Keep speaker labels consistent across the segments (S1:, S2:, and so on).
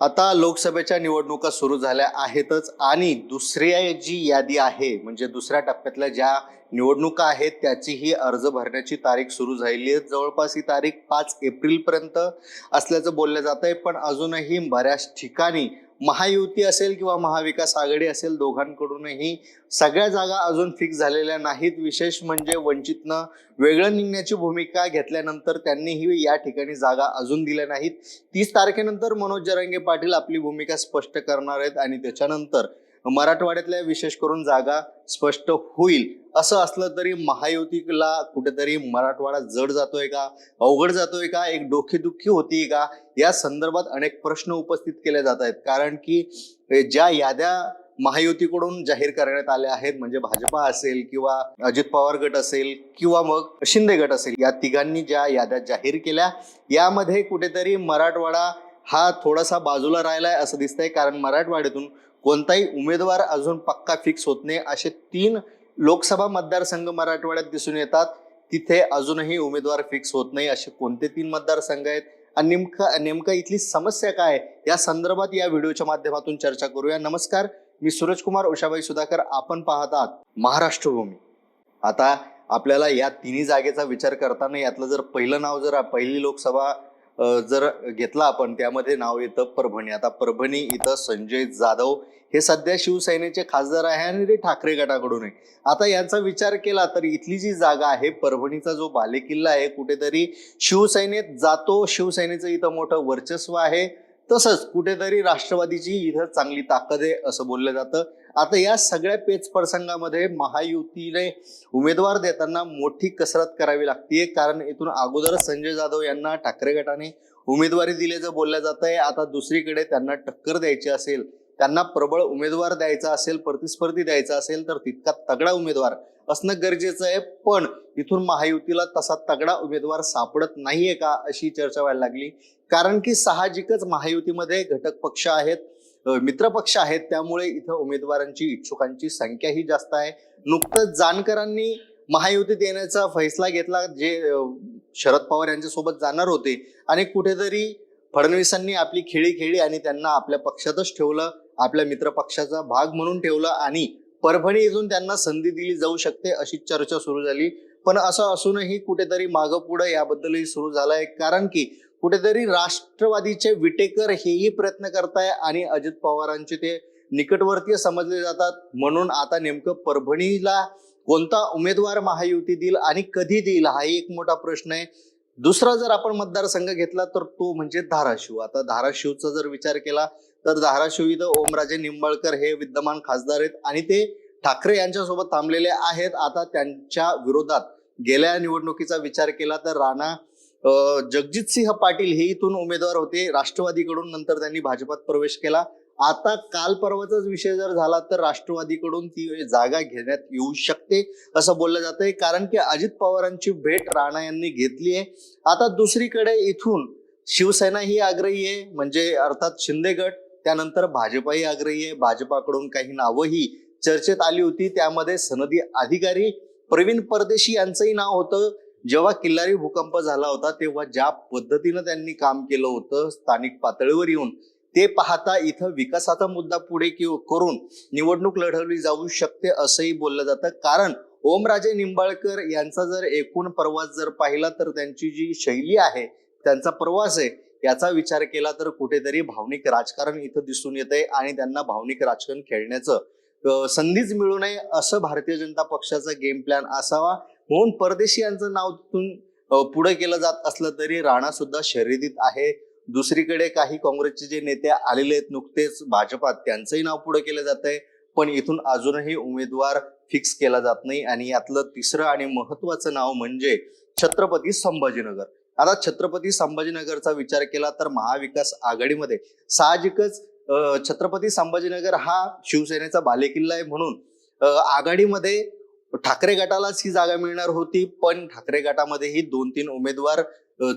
S1: आता लोकसभेच्या निवडणुका सुरू झाल्या आहेतच आणि दुसऱ्या जी यादी आहे. म्हणजे दुसऱ्या टप्प्यातल्या ज्या निवडणुका आहेत त्याचीही अर्ज भरण्याची तारीख सुरू झालेली आहे. जवळपास ही तारीख पाच एप्रिलपर्यंत असल्याचं बोललं जात आहे पण अजूनही बऱ्याच ठिकाणी महायुती असेल किंवा महाविकास आघाडी असेल दोघांकडूनही सगळ्या जागा अजून फिक्स झालेल्या नाहीत. विशेष म्हणजे वंचितनं वेगळं निघण्याची भूमिका घेतल्यानंतर त्यांनीही या ठिकाणी जागा अजून दिल्या नाहीत. तीस तारखेनंतर मनोज जरांगे पाटील आपली भूमिका स्पष्ट करणार आहेत आणि त्याच्यानंतर मराठवाड्यातल्या विशेष करून जागा स्पष्ट होईल. असं असलं तरी महायुतीला कुठेतरी मराठवाडा जड जातोय का? अवघड जातोय का? एक डोकेदुखी होती का? या संदर्भात अनेक प्रश्न उपस्थित केले जात आहेत. कारण की ज्या याद्या महायुतीकडून जाहीर करण्यात आल्या आहेत म्हणजे भाजपा असेल किंवा अजित पवार गट असेल किंवा मग शिंदे गट असेल या तिघांनी ज्या याद्या जाहीर केल्या यामध्ये कुठेतरी मराठवाडा हा थोडासा बाजूला राहिलाय असं दिसतंय. कारण मराठवाड्यातून कोणताही उमेदवार अजून पक्का फिक्स होत नाही. असे तीन लोकसभा मतदारसंघ मराठवाड्यात दिसून येतात. तिथे अजूनही उमेदवार फिक्स होत नाही असे कोणते तीन मतदारसंघ आहेत? आणि नेमकं नेमकं इथली समस्या काय आहे? या संदर्भात या व्हिडिओच्या माध्यमातून चर्चा करूया. नमस्कार मी सूरज कुमार उषाबाई सुधाकर. आपण पाहत आहात आता आपल्याला या तिन्ही जागेचा विचार करताना यातलं जर पहिलं नाव जर पहिली लोकसभा जर घेतला आपण त्यामध्ये नाव येतं परभणी. आता परभणी इथं संजय जाधव हे सध्या शिवसेनेचे खासदार आहे आणि ते ठाकरे गटाकडून आहे. आता यांचा विचार केला तर इथली जी जागा आहे परभणीचा जो बालेकिल्ला आहे कुठेतरी शिवसेनेत जातो. शिवसेनेचं इथं मोठं वर्चस्व आहे. तसंच कुठेतरी राष्ट्रवादीची इथं चांगली ताकद आहे असं बोललं जातं. आता या सगळ्या पेच प्रसंगामध्ये महायुतीने उमेदवार देताना मोठी कसरत करावी लागतीये. कारण इथून अगोदर संजय जाधव यांना ठाकरे गटाने उमेदवारी दिल्याचं बोललं जात आहे आता दुसरीकडे त्यांना टक्कर द्यायची असेल त्यांना प्रबळ उमेदवार द्यायचा असेल प्रतिस्पर्धी द्यायचा असेल तर तितका तगडा उमेदवार असणं गरजेचं आहे. पण इथून महायुतीला तसा तगडा उमेदवार सापडत नाहीये का अशी चर्चा व्हायला लागली. कारण की साहजिकच महायुतीमध्ये घटक पक्ष आहेत मित्रपक्ष आहेत. त्यामुळे इथं उमेदवारांची इच्छुकांची संख्या ही जास्त आहे. नुकतंच जानकरांनी महायुतीत येण्याचा फैसला घेतला जे शरद पवार यांच्यासोबत जाणार होते. आणि कुठेतरी फडणवीसांनी आपली खेळी खेळी आणि त्यांना आपल्या पक्षातच ठेवलं. आपल्या मित्रपक्षाचा भाग म्हणून ठेवला आणि परभणी इथून त्यांना संधी दिली जाऊ शकते अशी चर्चा सुरू झाली. पण असं असूनही कुठेतरी मागं पुढं याबद्दलही सुरू झालंय. कारण की कुठेतरी राष्ट्रवादीचे विटेकर हेही प्रयत्न करताय आणि अजित पवारांचे ते निकटवर्तीय समजले जातात. म्हणून आता नेमकं परभणीला कोणता उमेदवार महायुती देईल आणि कधी देईल हाही एक मोठा प्रश्न आहे. दुसरा जर आपण मतदारसंघ घेतला तर तो म्हणजे धाराशिव. आता धाराशिवचा जर विचार केला तर धाराशिव इथं ओमराजे निंबाळकर हे विद्यमान खासदार आहेत आणि ते ठाकरे यांच्यासोबत थांबलेले आहेत. आता त्यांच्या विरोधात गेल्या निवडणुकीचा विचार केला तर राणा जगजित सिंह पाटील हे इथून उमेदवार होते. राष्ट्रवादीकडून नंतर त्यांनी भाजपात प्रवेश केला. आता काल परवाचाच विषय जर झाला तर राष्ट्रवादीकडून ती जागा घेण्यात येऊ शकते असं बोललं जात आहे कारण की अजित पवारांची भेट राणा यांनी घेतली आहे. आता दुसरीकडे इथून शिवसेना ही आग्रही आहे म्हणजे अर्थात शिंदे गट त्यानंतर भाजपाही आग्रही आहे. भाजपाकडून काही नावंही चर्चेत आली होती. त्यामध्ये सनदी अधिकारी प्रवीण परदेशी यांचंही नाव होतं. जेव्हा किल्लारी भूकंप झाला होता तेव्हा ज्या पद्धतीनं त्यांनी काम केलं होतं स्थानिक पातळीवर येऊन ते पाहता इथं विकासाचा मुद्दा पुढे करून निवडणूक लढवली जाऊ शकते असंही बोललं जातं. कारण ओमराजे निंबाळकर यांचा जर एकूण प्रवास जर पाहिला तर त्यांची जी शैली आहे त्यांचा प्रवास आहे याचा विचार केला तर कुठेतरी भावनिक राजकारण इथं दिसून येत आहे आणि त्यांना भावनिक राजकारण खेळण्याचं संधीच मिळू नये असं भारतीय जनता पक्षाचा गेम प्लॅन असावा. म्हणून परदेशी यांचं नाव तिथून पुढे केलं जात असलं तरी राणा सुद्धा शर्यतीत आहे. दुसरीकडे काही काँग्रेसचे जे नेते आलेले आहेत नुकतेच भाजपात त्यांचंही नाव पुढे केलं जात आहे. पण इथून अजूनही उमेदवार फिक्स केला जात नाही आणि यातलं तिसरं आणि महत्वाचं नाव म्हणजे छत्रपती संभाजीनगर. आता छत्रपती संभाजीनगरचा विचार केला तर महाविकास आघाडीमध्ये साहजिकच छत्रपती संभाजीनगर हा शिवसेनेचा बालेकिल्ला आहे म्हणून आघाडीमध्ये ठाकरे गटालाच ही जागा मिळणार होती. पण ठाकरे गटामध्येही दोन तीन उमेदवार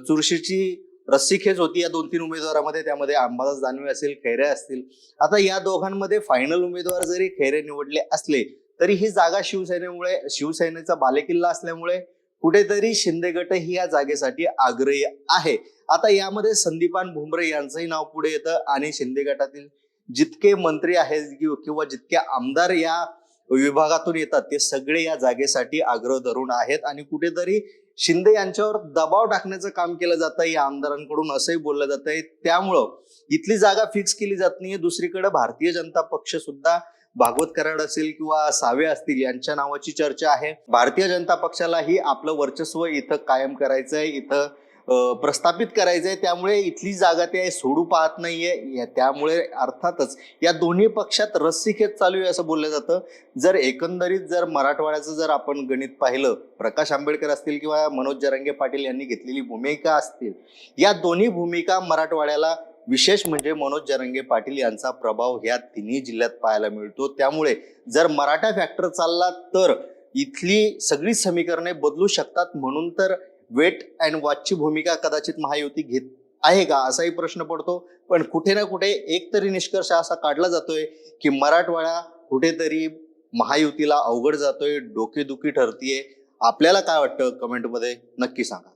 S1: चुरशीची रस्सीखेच होती या दोन तीन उमेदवारामध्ये. त्यामध्ये अंबादास दानवे असेल खैरे असतील. आता या दोघांमध्ये फायनल उमेदवार जरी खैरे निवडले असले तरी ही जागा शिवसेनेमुळे शिवसेनेचा बालेकिल्ला असल्यामुळे कुठेतरी शिंदे गटही या जागेसाठी आग्रही आहे. आता यामध्ये संदीपान भुमरे यांचंही नाव पुढे येतं आणि शिंदे गटातील जितके मंत्री आहेत किंवा जितके आमदार या विभागातून येतात ते सगळे या जागेसाठी आग्रह धरून आहेत. आणि कुठेतरी शिंदे यांच्यावर दबाव टाकण्याचं काम केलं जातं या आमदारांकडून असंही बोललं जात आहे त्यामुळं इथली जागा फिक्स केली जात नाहीये. दुसरीकडे भारतीय जनता पक्ष सुद्धा भागवत कराड असेल किंवा सावे असतील यांच्या नावाची चर्चा आहे. भारतीय जनता पक्षालाही आपलं वर्चस्व इथं कायम करायचं आहे इथं प्रस्थापित करायचं आहे त्यामुळे इथली जागा ते सोडू पाहत नाहीये. त्यामुळे अर्थातच या दोन्ही पक्षात रस्सीखेच चालू आहे असं बोललं जातं. जर एकंदरीत जर मराठवाड्याचं जर आपण गणित पाहिलं प्रकाश आंबेडकर असतील किंवा मनोज जरांगे पाटील यांनी घेतलेली भूमिका असतील या दोन्ही भूमिका मराठवाड्याला विशेष म्हणजे मनोज जरंगे पाटील यांचा प्रभाव ह्या तिन्ही जिल्ह्यात पाहायला मिळतो. त्यामुळे जर मराठा फॅक्टर चालला तर इथली सगळी समीकरणे बदलू शकतात. म्हणून तर वेट अँड वॉचची भूमिका कदाचित महायुती घेत आहे का असाही प्रश्न पडतो. पण कुठे ना कुठे एक तरी निष्कर्ष असा काढला जातोय की मराठवाडा कुठेतरी महायुतीला अवघड जातोय डोकेदुखी ठरतीये. आपल्याला काय वाटतं? कमेंटमध्ये नक्की सांगा.